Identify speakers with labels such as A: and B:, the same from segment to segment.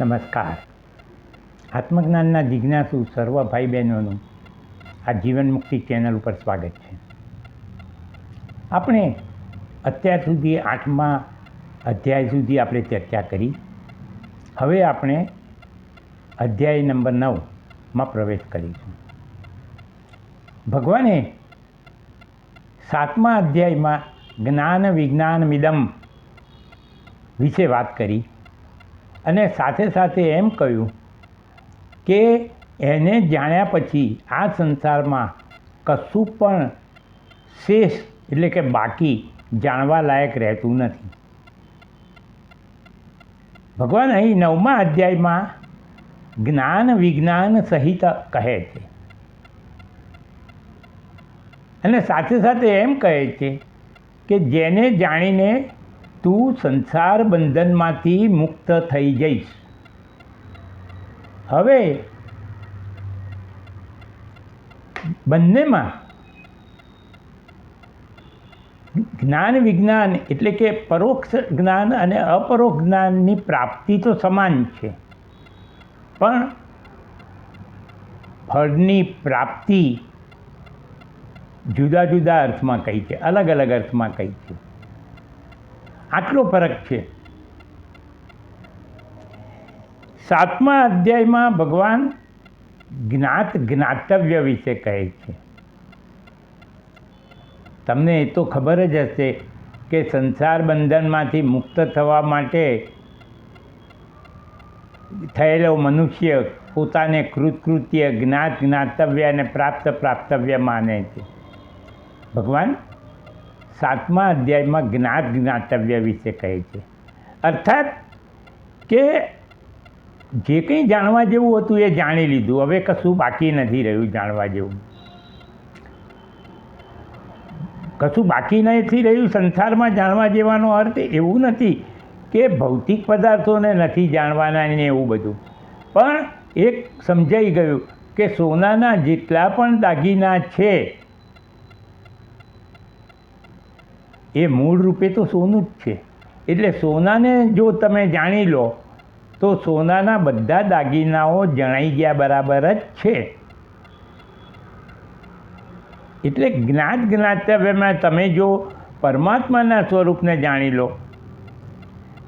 A: નમસ્કાર. આત્મજ્ઞાનના જિજ્ઞાસુ સર્વ ભાઈ બહેનોનું આ જીવન મુક્તિ ચેનલ ઉપર સ્વાગત છે. આપણે અત્યાર સુધી આઠમા અધ્યાય સુધી આપણે ચર્ચા કરી. હવે આપણે અધ્યાય નંબર નવમાં પ્રવેશ કરીશું. ભગવાને સાતમા અધ્યાયમાં જ્ઞાન વિજ્ઞાન મિદમ વિશે વાત કરી. અને સાથે સાથે એમ કહ્યું કે એને જાણ્યા પછી આ સંસારમાં કશું પણ શેષ એટલે કે બાકી જાણવા લાયક રહેતું નથી. ભગવાન અહીં નવમા અધ્યાયમાં જ્ઞાન વિજ્ઞાન સહિત કહે છે. અને સાથે સાથે એમ કહે છે કે જેને જાણીને તું સંસાર બંધનમાંથી મુક્ત થઈ જઈશ. હવે બંનેમાં જ્ઞાન વિજ્ઞાન એટલે કે પરોક્ષ જ્ઞાન અને અપરોક્ષ જ્ઞાનની પ્રાપ્તિ તો સમાન છે. પણ ફળની પ્રાપ્તિ જુદા જુદા અર્થમાં કહી છે, અલગ અલગ અર્થમાં કહી છે. આટલો ફરક છે. સાતમા અધ્યાયમાં ભગવાન જ્ઞાત જ્ઞાતવ્ય વિશે કહે છે. તમને એ તો ખબર જ હશે કે સંસાર બંધનમાંથી મુક્ત થવા માટે થયેલો મનુષ્ય પોતાને કૃતકૃત્ય જ્ઞાત જ્ઞાતવ્ય અને પ્રાપ્ત પ્રાપ્તવ્ય માને છે. ભગવાન સાતમા અધ્યાયમાં જ્ઞાત જ્ઞાતવ્ય વિશે કહે છે. અર્થાત કે જે કંઈ જાણવા જેવું હતું એ જાણી લીધું. હવે કશું બાકી નથી રહ્યું જાણવા જેવું. કશું બાકી નથી રહ્યું સંસારમાં જાણવા જેવાનો અર્થ એવું નથી કે ભૌતિક પદાર્થોને નથી જાણવાના ને એવું બધું. પણ એક સમજાઈ ગયું કે સોનાના જેટલા પણ દાગીના છે એ મૂળ રૂપે તો સોનું જ છે. એટલે સોનાને જો તમે જાણી લો, તો સોનાના બધા દાગીનાઓ જણાઈ ગયા બરાબર જ છે. એટલે જ્ઞાત જ્ઞાતવ્યમાં તમે જો પરમાત્માના સ્વરૂપને જાણી લો,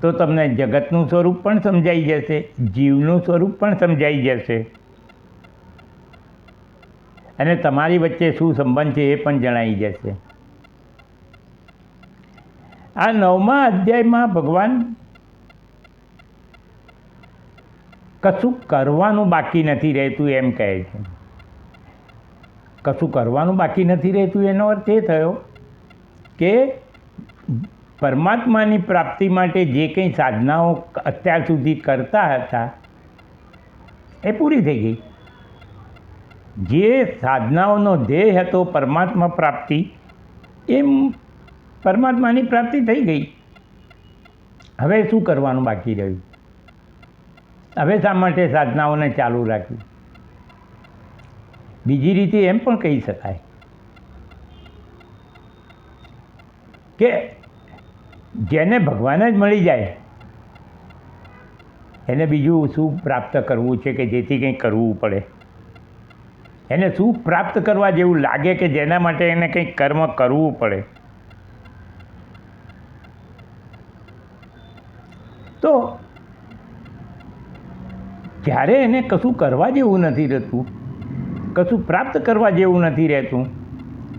A: તો તમને જગતનું સ્વરૂપ પણ સમજાઈ જશે, જીવનું સ્વરૂપ પણ સમજાઈ જશે. અને તમારી વચ્ચે શું સંબંધ છે એ પણ જણાઈ જશે. આ નવમા અધ્યાયમાં ભગવાન કશું કરવાનું બાકી નથી રહેતું એમ કહે છે. કશું કરવાનું બાકી નથી રહેતું એનો અર્થ એ થયો કે પરમાત્માની પ્રાપ્તિ માટે જે કંઈ સાધનાઓ અત્યાર સુધી કરતા હતા એ પૂરી થઈ ગઈ. જે સાધનાઓનો ધ્યેય હતો પરમાત્મા પ્રાપ્તિ એ પરમાત્માની પ્રાપ્તિ થઈ ગઈ. હવે શું કરવાનું બાકી રહ્યું? હવે શા માટે સાધનાઓને ચાલુ રાખવી બીજી રીતે એમ પણ કહી શકાય કે જેને ભગવાન જ મળી જાય, એને બીજું શું પ્રાપ્ત કરવું છે કે જેથી કંઈ કરવું પડે? એને શું પ્રાપ્ત કરવા જેવું લાગે કે જેના માટે એને કંઈક કર્મ કરવું પડે? તો જ્યારે એને કશું કરવા જેવું નથી રહેતું, કશું પ્રાપ્ત કરવા જેવું નથી રહેતું,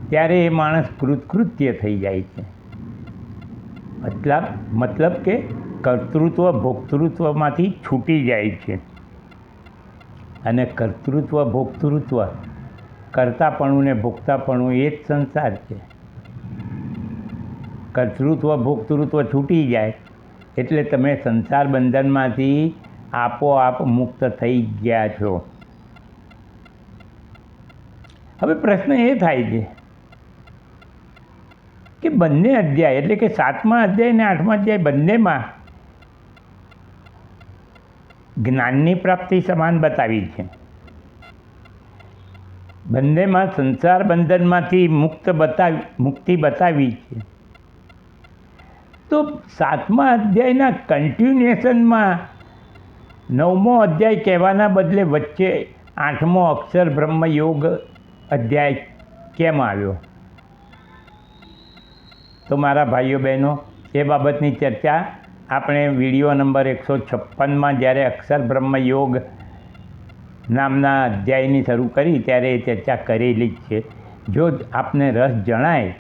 A: ત્યારે એ માણસ કૃતકૃત્ય થઈ જાય છે. મતલબ મતલબ કે કર્તૃત્વ ભોક્તૃત્વમાંથી છૂટી જાય છે. અને કર્તૃત્વ ભોક્તૃત્વ કરતાપણું ને ભોગતાપણું એ જ સંસાર છે. કર્તૃત્વ ભોક્તૃત્વ છૂટી જાય એટલે તમે સંસાર બંધનમાંથી આપોઆપ મુક્ત થઈ ગયા છો. હવે પ્રશ્ન એ થાય છે કે બંને અધ્યાય એટલે કે સાતમા અધ્યાય અને આઠમા અધ્યાય બંનેમાં જ્ઞાનની પ્રાપ્તિ સમાન બતાવી છે. બંનેમાં સંસાર બંધનમાંથી મુક્ત બતાવી, મુક્તિ બતાવી છે. તો સાતમા અધ્યાયના કન્ટિન્યુએશનમાં નવમો અધ્યાય કહેવાના બદલે વચ્ચે આઠમો અક્ષર બ્રહ્મયોગ અધ્યાય કેમ આવ્યો? તો મારા ભાઈઓ બહેનો, એ બાબતની ચર્ચા આપણે વીડિયો નંબર એકસો છપ્પનમાં જ્યારે અક્ષર બ્રહ્મયોગ નામના અધ્યાયની શરૂ કરી ત્યારે એ ચર્ચા કરેલી જ છે. જો આપને રસ જણાય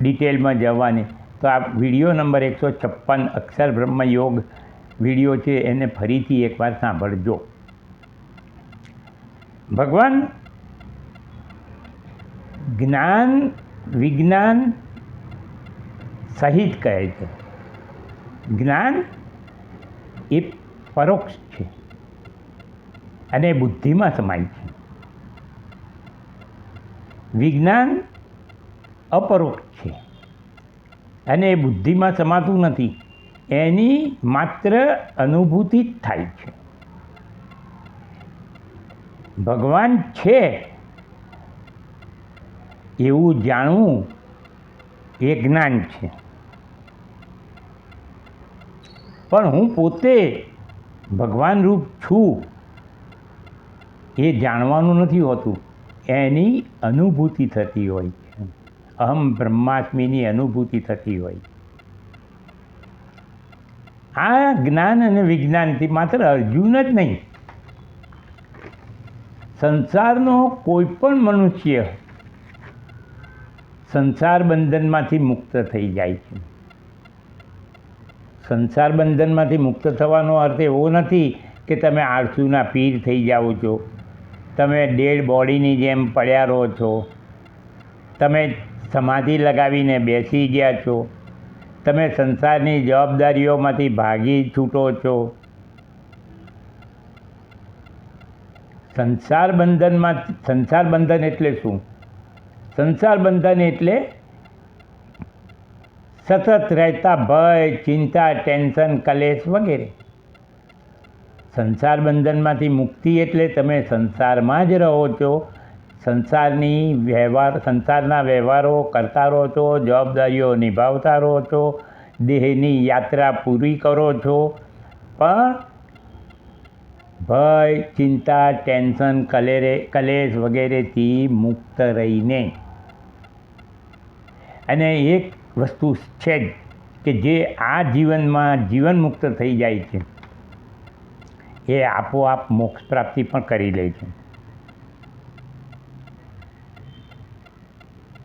A: ડિટેલમાં જવાની તો આ વીડિયો નંબર એકસો છપ્પન અક્ષર બ્રહ્મયોગ વીડિયો છે, એને ફરીથી એકવાર સાંભળજો. ભગવાન, જ્ઞાન, વિજ્ઞાન સહિત કહે છે. જ્ઞાન એ પરોક્ષ છે અને બુદ્ધિમાં સમાય છે. વિજ્ઞાન અપરોક્ષ અને એ બુદ્ધિમાં સમાતું નથી. એની માત્ર અનુભૂતિ જ થાય છે. ભગવાન છે. એવું જાણવું એ જ્ઞાન છે. પણ હું પોતે ભગવાન રૂપ છું એ જાણવાનું નથી હોતું. એની અનુભૂતિ થતી હોય. અહમ બ્રહ્માત્મીની અનુભૂતિ થતી હોય. આ જ્ઞાન અને વિજ્ઞાનથી માત્ર અર્જુન જ નહીં. સંસારનો કોઈ પણ મનુષ્ય સંસાર બંધનમાંથી મુક્ત થઈ જાય છે. સંસાર બંધનમાંથી મુક્ત થવાનો અર્થ એવો નથી કે તમે આળસુના પીર થઈ જાઓ છો. તમે ડેડ બોડીની જેમ પડ્યા રહો છો. તમે સમાધિ લગાવીને બેસી ગયા છો? તમે સંસારની જવાબદારીઓમાંથી ભાગી છૂટો છો. સંસાર બંધનમાં સંસાર બંધન એટલે શું? સંસાર બંધન એટલે સતત રહેતા ભય, ચિંતા, ટેન્શન, કલેશ વગેરે. સંસાર બંધનમાંથી મુક્તિ એટલે તમે સંસારમાં જ રહો છો. સંસારની વ્યવહાર સંસારના વ્યવહારો કરતા રહો છો, જવાબદારીઓ નિભાવતા રહો છો, દેહની યાત્રા પૂરી કરો છો. પણ ભય, ચિંતા, ટેન્શન, કલેરે કલેશ વગેરેથી મુક્ત રહીને. અને એક વસ્તુ છે જ કે જે આ જીવનમાં જીવન મુક્ત થઈ જાય છે, એ આપોઆપ મોક્ષ પ્રાપ્તિ પણ કરી લે છે.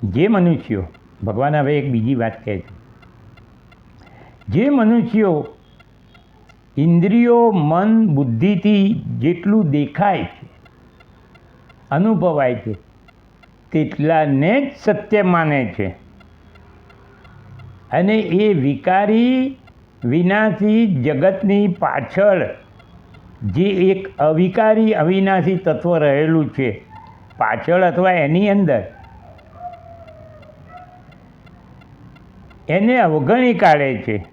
A: જે મનુષ્યો, ભગવાન હવે એક બીજી વાત કહે છે. જે મનુષ્યો ઇન્દ્રિયો, મન, બુદ્ધિથી જેટલું દેખાય છે, અનુભવાય છે, તેટલાને જ સત્ય માને છે. અને એ વિકારી વિનાશી જગતની પાછળ જે એક અવિકારી અવિનાશી તત્વ રહેલું છે, પાછળ અથવા એની અંદર એને અવગણી કાઢે છે.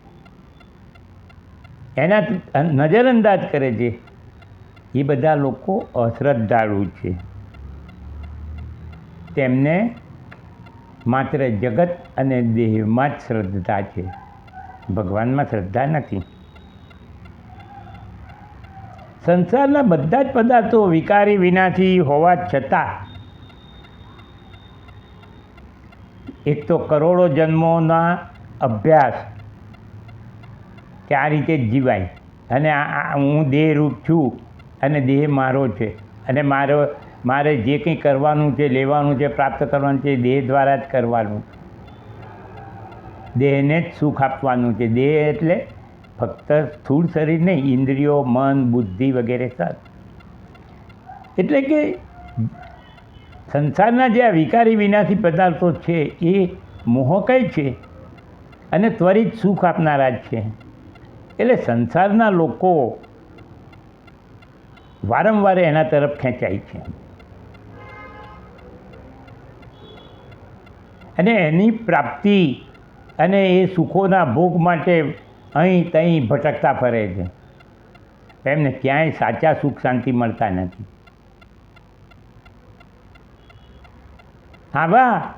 A: એના નજરઅંદાજ કરે છે. એ બધા લોકો અશ્રદ્ધાળુ છે. તેમને માત્ર જગત અને દેહમાં જ શ્રદ્ધા છે. ભગવાનમાં શ્રદ્ધા નથી. સંસારના બધા જ પદાર્થો વિકારી વિનાથી હોવા છતાં એક તો કરોડો જન્મોના અભ્યાસ કે આ રીતે જ જીવાય? અને આ હું દેહરૂપ છું અને દેહ મારો છે. અને મારો, મારે જે કંઈ કરવાનું છે, લેવાનું છે, પ્રાપ્ત કરવાનું છે દેહ દ્વારા જ કરવાનું. દેહને જ સુખ આપવાનું છે. દેહ એટલે ફક્ત સ્થૂળ શરીર નહીં, ઇન્દ્રિયો, મન, બુદ્ધિ વગેરે સર એટલે કે સંસારના જે આ વિકારી વિનાશી પદાર્થો છે, એ મોહકય છે? અને ત્વરિત સુખ આપનારા જ છે. એટલે સંસારના લોકો વારંવાર એના તરફ ખેંચાય છે. અને એની પ્રાપ્તિ અને એ સુખોના ભોગ માટે અહીં ત્યાં ભટકતા ફરે છે. એમને ક્યાંય સાચા સુખ શાંતિ મળતા નથી. હા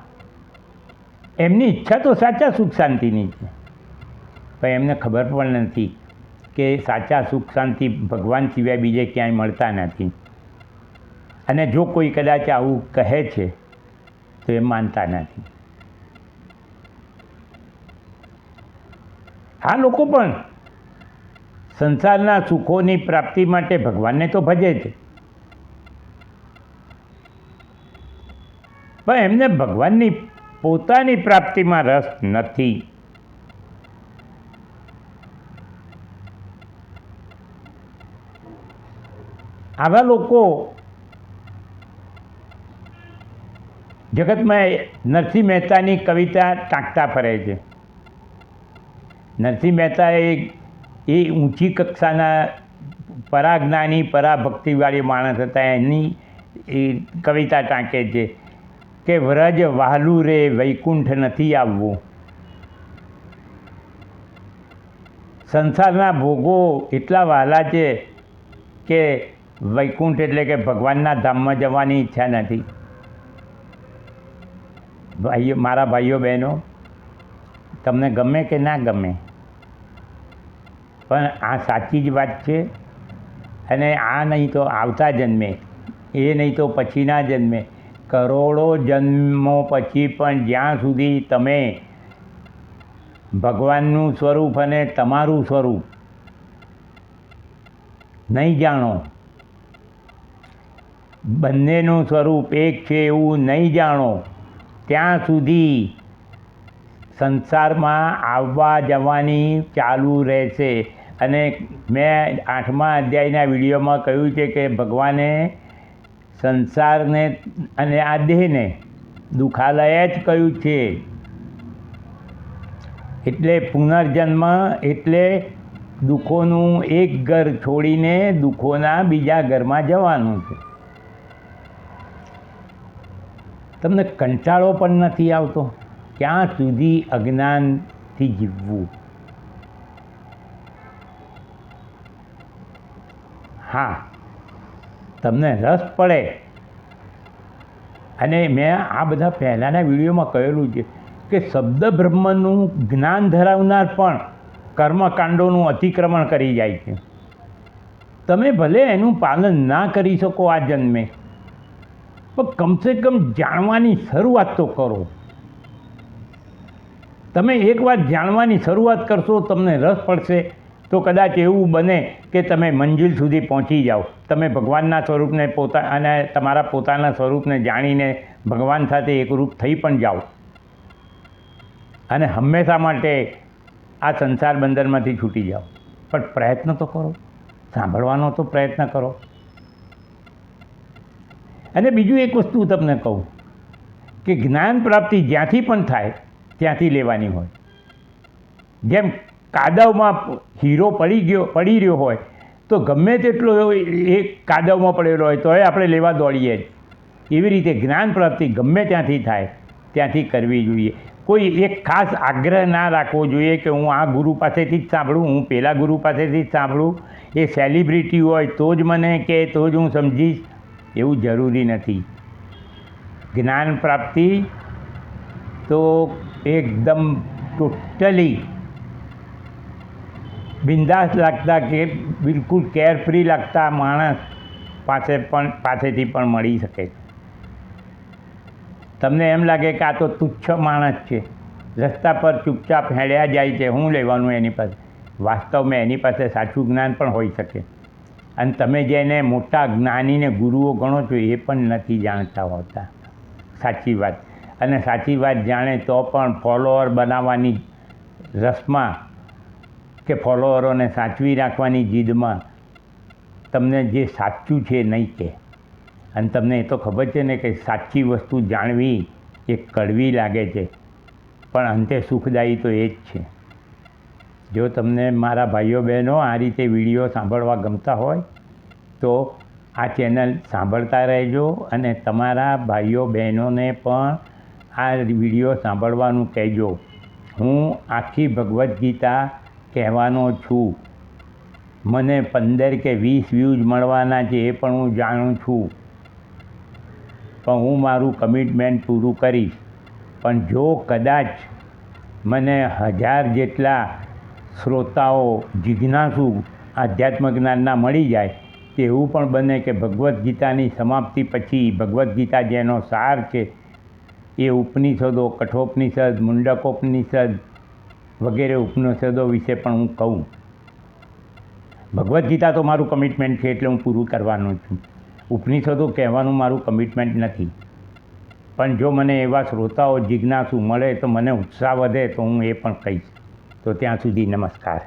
A: એમની ઈચ્છા તો સાચા સુખ શાંતિની છે. પણ એમને ખબર પણ નથી કે સાચા સુખ શાંતિ ભગવાન સિવાય બીજે ક્યાંય મળતા નથી. અને જો કોઈ કદાચ આવું કહે છે, તો એ માનતા નથી. આ લોકો પણ સંસારના સુખોની પ્રાપ્તિ માટે ભગવાનને તો ભજે છે. પણ એમને ભગવાનની પોતાની પ્રાપ્તિમાં રસ નથી. આવા લોકો જગતમાં નરસિંહ મહેતાની કવિતા ટાંકતા ફરે છે. નરસિંહ મહેતા એ એ ઊંચી કક્ષાના પરાજ્ઞાની, પરાભક્તિવાળી માણસ હતા. એની એ કવિતા ટાંકે છે. કે વ્રજ વહાલું રે વૈકુંઠ નથી આવવું. સંસારના ભોગો એટલા વહાલા છે કે વૈકુંઠ એટલે કે ભગવાનના ધામમાં જવાની ઈચ્છા નથી. ભાઈઓ, મારા ભાઈઓ બહેનો, તમને ગમે કે ના ગમે? પણ આ સાચી જ વાત છે અને આ નહીં તો આવતા જન્મે, એ નહીં તો પછીના જન્મે. કરોડો જન્મો પછી પણ જ્યાં સુધી તમે ભગવાનનું સ્વરૂપ અને તમારું સ્વરૂપ નહીં જાણો, બંનેનું સ્વરૂપ એક છે એવું નહીં જાણો, ત્યાં સુધી સંસારમાં આવવા જવાની ચાલુ રહેશે. અને મેં આઠમા અધ્યાયના વિડીયોમાં કહ્યું છે કે ભગવાને સંસારને અને આ દેહને દુખાલય જ કહ્યું છે. એટલે પુનર્જન્મ એટલે દુઃખોનું એક ઘર છોડીને દુઃખોના બીજા ઘરમાં જવાનું છે. તમને કંટાળો પણ નથી આવતો? ક્યાં સુધી અજ્ઞાનથી જીવવું? હા તમને રસ પડે. અને મેં આ બધા પહેલાંના વિડીયોમાં કહેલું છે કે શબ્દ બ્રહ્મનું જ્ઞાન ધરાવનાર પણ કર્મકાંડોનું અતિક્રમણ કરી જાય છે. તમે ભલે એનું પાલન ના કરી શકો આ જન્મે, પણ કમસે કમ જાણવાની શરૂઆત તો કરો. તમે એકવાર જાણવાની શરૂઆત કરશો, તમને રસ પડશે. તો કદાચ એવું બને કે તમે મંજિલ સુધી પહોંચી જાઓ. તમે ભગવાનના સ્વરૂપને પોતા અને તમારા પોતાના સ્વરૂપને જાણીને ભગવાન સાથે એકરૂપ થઈ પણ જાઓ. અને હંમેશા માટે આ સંસાર બંદરમાંથી છૂટી જાઓ. પણ પ્રયત્ન તો કરો. સાંભળવાનો તો પ્રયત્ન કરો. અને બીજું એક વસ્તુ તમને કહું કે જ્ઞાન પ્રાપ્તિ જ્યાંથી પણ થાય, ત્યાંથી લેવાની હોય. જેમ કાદવમાં હીરો પડી ગયો, પડી રહ્યો હોય, તો ગમે તેટલો એ કાદવમાં પડેલો હોય તોય આપણે લેવા દોડીએ જ. એવી રીતે જ્ઞાન પ્રાપ્તિ ગમે ત્યાંથી થાય, ત્યાંથી કરવી જોઈએ. કોઈ એક ખાસ આગ્રહ ના રાખવો જોઈએ કે હું આ ગુરુ પાસેથી જ સાંભળું, હું પેલા ગુરુ પાસેથી જ સાંભળું. એ સેલિબ્રિટી હોય તો જ મને કે, તો જ હું સમજીશ. એવું જરૂરી નથી. જ્ઞાન પ્રાપ્તિ તો એકદમ ટોટલી બિંદાસ લાગતા કે બિલકુલ કેરફ્રી લાગતા માણસ પાસે પણ, પાસેથી પણ મળી શકે. તમને એમ લાગે કે આ તો તુચ્છ માણસ છે. રસ્તા પર ચૂપચાપ હેડ્યા જાય છે. હું લેવાનું એની પાસે? વાસ્તવમાં એની પાસે સાચું જ્ઞાન પણ હોઈ શકે. અને તમે જેને મોટા જ્ઞાનીને ગુરુઓ ગણો છો, એ પણ નથી જાણતા હોતા. સાચી વાત. અને સાચી વાત જાણે તો પણ ફોલોઅર બનાવવાની રસમાં કે ફોલોઅરોને સાચવી રાખવાની જીદમાં તમને જે સાચું છે નહીં કે અને તમને એ તો ખબર છે ને કે સાચી વસ્તુ જાણવી એ કડવી લાગે છે. પણ અંતે સુખદાયી તો એ જ છે. જો તમને મારા ભાઈઓ બહેનો આ રીતે વીડિયો સાંભળવા ગમતા હોય, તો આ ચેનલ સાંભળતા રહેજો અને તમારા ભાઈઓ બહેનોને પણ આ વીડિયો સાંભળવાનું કહેજો. હું આખી ભગવદ્ ગીતા કહેવાનો છું. મને પંદર કે વીસ વ્યૂઝ મળવાના છે એ પણ હું જાણું છું. પણ હું મારું કમિટમેન્ટ પૂરું કરીશ. પણ જો કદાચ મને હજાર જેટલા શ્રોતાઓ જિજ્ઞાસુ આધ્યાત્મ જ્ઞાનના મળી જાય, તેવું પણ બને કે ભગવદ્ ગીતાની સમાપ્તિ પછી ભગવદ્ ગીતા જેનો સાર છે એ ઉપનિષદો, કઠોપનિષદ, મુંડકોપનિષદ વગેરે ઉપનિષદો વિશે પણ હું કહું. ભગવદ્ ગીતા તો મારું કમિટમેન્ટ છે એટલે હું પૂરું કરવાનો છું. ઉપનિષદો કહેવાનું મારું કમિટમેન્ટ નથી. પણ જો મને એવા શ્રોતાઓ, જિજ્ઞાસુ મળે તો મને ઉત્સાહ વધે તો હું એ પણ કહીશ. તો ત્યાં સુધી નમસ્કાર.